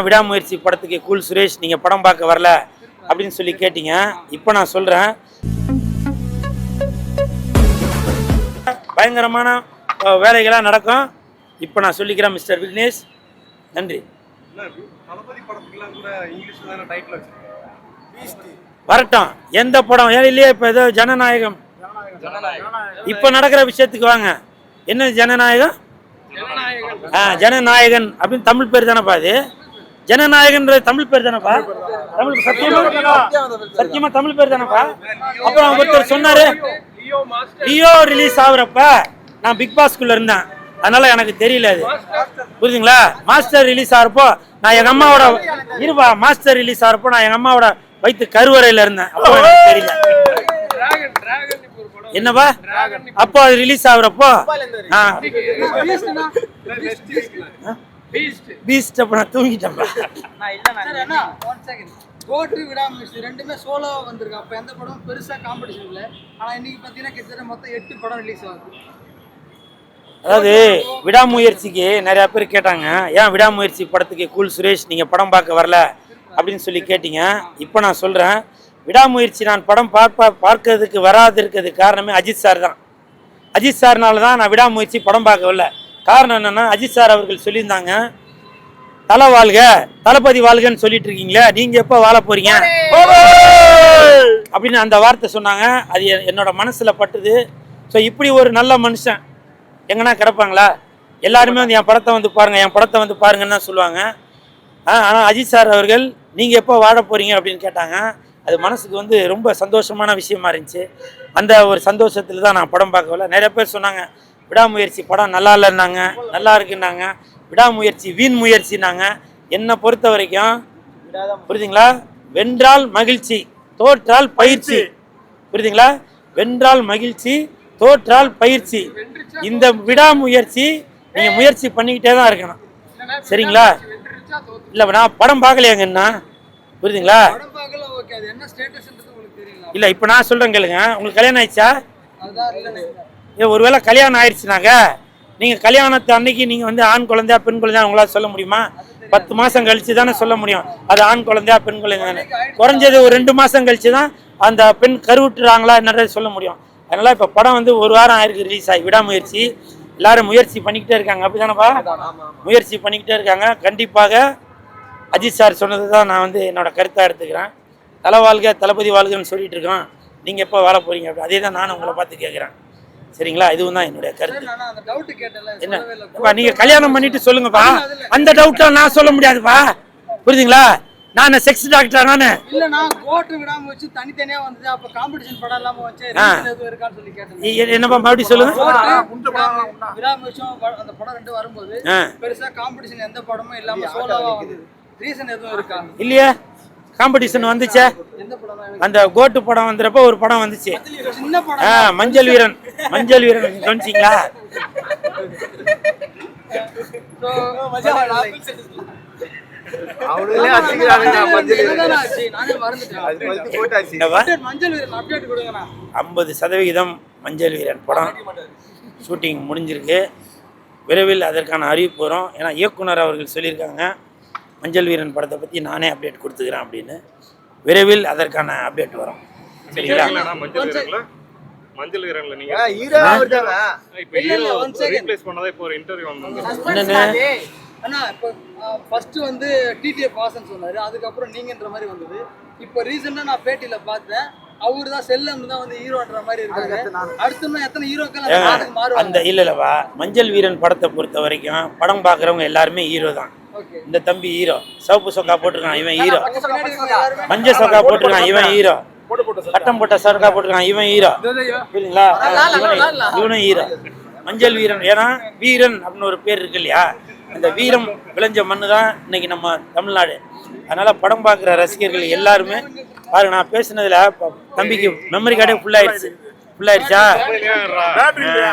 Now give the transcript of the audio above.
ஏன் விடாமுயற்சி படத்துக்கு கூல் சுரேஷ் நீங்கள் படம் பார்க்க வரல அப்படின்னு சொல்லி கேட்டீங்க. இப்போ நான் சொல்கிறேன் பயங்கரமான வேலைகளாக நடக்கும். இப்போ நான் சொல்லிக்கிறேன் மிஸ்டர் விக்னேஷ். நன்றி. தளபதி படத்துக்குலாம் கூட இங்கிலீஷ்ல தானே டைட்டில் வச்சிருக்கீங்க. வரட்டும். எந்த படம்? ஏன் இல்லையே இப்போ ஏதோ ஜனநாயகம். இப்போ நடக்கிற விஷயத்துக்கு வாங்க. என்ன ஜனநாயகம். ஆ ஜனநாயகன் அப்படின்னு தமிழ் பேர் தானேப்பா அது. ஜனநாயகன்றது தமிழ் பேர் தானேப்பா? தமிழ் சத்தியமா? சத்தியமா? தமிழ் பேர் தானேப்பா? அப்புறம் ஒருத்தர் சொன்னாரு லியோ ரிலீஸ் ஆகுறப்ப நான் பிக் பாஸ்குள்ள இருந்தேன். அதனால எனக்கு தெரியல அது. புரியுதுங்களா? மாஸ்டர் ரிலீஸ் ஆகிறப்போ நான் எங்க அம்மாவோட இருப்பா மாஸ்டர் ரிலீஸ் ஆகிறப்போ நான் எங்க அம்மாவோட வயிற்று கருவறையில இருந்தேன். அப்போ எனக்கு தெரியல. என்னப்பா? அப்போ அது ரிலீஸ் ஆகுறப்போ பீஸ்ட் அப்ப நான் தூங்கிட்டேன்ப்பா ஒன் செகண்ட் கோட்டு விடாமுயற்சி ரெண்டுமே சோலோவா வந்திருக்கு. அப்ப எந்த படமும் பெருசா காம்படிஷன் இல்ல. ஆனா இன்னைக்கு பாத்தீங்கன்னா கிட்டத்தட்ட மொத்தம் எட்டு படம் ரிலீஸ் ஆகுது. அதாவது விடாமுயற்சிக்கு நிறைய பேர் கேட்டாங்க. ஏன் விடாமுயற்சி படத்துக்கு கூல் சுரேஷ் நீங்க படம் பார்க்க வரல? அப்படின்னு சொல்லி கேட்டீங்க. இப்போ நான் சொல்றேன். விடாமுயற்சி நான் படம் பார்ப்ப பார்க்கறதுக்கு வராது இருக்கிறதுக்கு காரணமே அஜித் சார் தான். அஜித் சார்னால தான் நான் விடாமுயற்சி படம் பார்க்க வரல காரணம் என்னென்னா அஜித் சார் அவர்கள் சொல்லியிருந்தாங்க தலை வாழ்க தளபதி வாழ்கன்னு சொல்லிட்டு இருக்கீங்களே நீங்கள் எப்போ வாழ போறீங்க? அப்படின்னு அந்த வார்த்தை சொன்னாங்க. அது என்- என்னோட மனசில் பட்டுது. ஸோ இப்படி ஒரு நல்ல மனுஷன் எங்கன்னா கிடப்பாங்களா? எல்லாருமே வந்து என் படத்தை வந்து பாருங்கள் என் படத்தை வந்து பாருங்கன்னு தான் சொல்லுவாங்க. ஆனால் அஜித் சார் அவர்கள் நீங்கள் எப்போ வாழ போகிறீங்க அப்படின்னு கேட்டாங்க. அது மனசுக்கு வந்து ரொம்ப சந்தோஷமான விஷயமா இருந்துச்சு. அந்த ஒரு சந்தோஷத்தில் தான் நான் படம் பார்க்கல நிறைய பேர் சொன்னாங்க விடாமுயற்சி படம் நல்லா இல்லைன்னாங்க நல்லா இருக்குன்னாங்க விடாமுயற்சி வீண் முயற்சினாங்க. என்னை பொறுத்த வரைக்கும் புரியுதுங்களா? வென்றால் மகிழ்ச்சி தோற்றால் பயிற்சி. புரியுதுங்களா? வென்றால் மகிழ்ச்சி தோற்றால் பயிற்சி. இந்த விடாமுயற்சி நீங்க முயற்சி பண்ணிக்கிட்டே தான் இருக்கணும். சரிங்களா? இல்ல நான் படம் பார்க்கலையாங்கண்ணா புரியுதுங்களா? இல்ல இப்ப நான் சொல்றேன் கேளுங்க. உங்களுக்கு கல்யாணம் ஆயிடுச்சா? ஒருவேளை கல்யாணம் ஆயிடுச்சுனாங்க நீங்கள் கல்யாணத்து அன்னைக்கு நீங்கள் வந்து ஆண் குழந்தையா பெண் குழந்தையா உங்களால் சொல்ல முடியுமா? பத்து மாதம் கழித்து தானே சொல்ல முடியும். அது ஆண் குழந்தையா பெண் குழந்தையான்னு. குறைஞ்சது ஒரு ரெண்டு மாதம் கழித்து தான் அந்த பெண் கருவுட்டுறாங்களா என்னன்றது சொல்ல முடியும். அதனால் இப்போ படம் வந்து ஒரு வாரம் ஆயிருக்கு ரிலீஸ் ஆகி. விடாமுயற்சி. எல்லாரும் முயற்சி பண்ணிக்கிட்டே இருக்காங்க. அப்படிதானப்பா? முயற்சி பண்ணிக்கிட்டே இருக்காங்க. கண்டிப்பாக அஜித் சார் சொன்னது தான் நான் வந்து என்னோட கருத்தாக எடுத்துக்கிறேன். தலை வாழ்க தளபதி வாழ்கன்னு சொல்லிட்டு இருக்கோம். நீங்கள் எப்போ வாழ போகிறீங்க அப்படி அதே தான் நானும் உங்களை பார்த்து கேட்குறேன் சரிங்களா? இதுவும் தான் என்னுடைய கருத்து. என்ன? நீங்க கல்யாணம் பண்ணிட்டு சொல்லுங்கப்பா. அந்த டவுட்லாம் நான் சொல்ல முடியாதுப்பா. புரியுதுங்களா? நான் செக்ஸ் டாக்டர் நானு. இல்ல நான் கோட்டு விடாம வச்சு தனித்தனியா வந்தது அப்ப காம்படிஷன் படம் இல்லாம வச்சு எதுவும் இருக்கான்னு சொல்லி கேட்டேன் என்னப்பா மறுபடியும் சொல்லுங்க. கோட்டு விடாமுயற்சியும் வ- அந்த படம் ரெண்டு வரும்போது. பெருசா காம்படிஷன் எந்த படமும் இல்லாம சோலோவா வந்தது ரீசன் எதுவும் இருக்கா? இல்லையே. காம்படிஷன் வந்துச்சே. அந்த கோட்டு படம் வந்துறப்ப ஒரு படம் வந்துச்சு. ஆ மஞ்சள் வீரன். மஞ்சள் வீரன் கவனிச்சிங்களா? ஐம்பது சதவிகிதம் மஞ்சள் வீரன் படம். ஷூட்டிங் முடிஞ்சிருக்கு. விரைவில் அதற்கான அறிவிப்பு வரும். ஏன்னா இயக்குனர் அவர்கள் சொல்லியிருக்காங்க. மஞ்சள் வீரன் படத்தை பற்றி நானே அப்டேட் கொடுத்துக்கிறேன் அப்படின்னு விரைவில் அதற்கான அப்டேட் வரும். சரிங்களா? மஞ்சள் வீரன்ல மஞ்சள் வீரன்ல நீங்க ஹீரோ அவர்தாங்க இப்ப ஹீரோ. ரீப்ளேஸ் பண்ணதா இப்போ ஒரு இன்டர்வியூ வந்தது அண்ணா இப்போ ஃபர்ஸ்ட் வந்து டிடிஎஃப் வாசன் சொன்னாரு அதுக்கப்புறம் நீங்கன்ற மாதிரி வந்தது. இப்போ ரீசெண்டா நான் பேட்டியில பார்த்தேன் அவரு தான் செல்லம் தான் வந்து ஹீரோன்ற மாதிரி இருக்காரு. அடுத்து எத்தனை ஹீரோக்கள் அந்த இல்ல இல்லவா மஞ்சள் வீரன் படத்தை பொறுத்த வரைக்கும் படம் பார்க்குறவங்க எல்லாருமே ஹீரோ தான். இந்த தம்பி ஹீரோ சிவப்பு சொக்கா போட்டிருக்கான் இவன் ஹீரோ மஞ்சள் சொக்கா போட்டிருக்கான். இவன் ஹீரோ கட்டம் போட்ட சரக்கா போட்டிருக்கான் இவன் ஹீரோ புரியுதுங்களா? இவனு- இவனும் ஹீரோ மஞ்சள் வீரன். ஏன்னா வீரன் அப்படின்னு ஒரு பேர் இருக்கு இல்லையா? அந்த வீரம் விளைஞ்ச மண்ணு தான் இன்னைக்கு நம்ம தமிழ்நாடு. அதனால படம் பார்க்குற ரசிகர்கள் எல்லாருமே பாருங்க நான் பேசுனதுல தம்பிக்கு மெமரி கார்டே ஃபுல் ஆயிடுச்சு. ஃபுல் ஆயிடுச்சா? ஆ.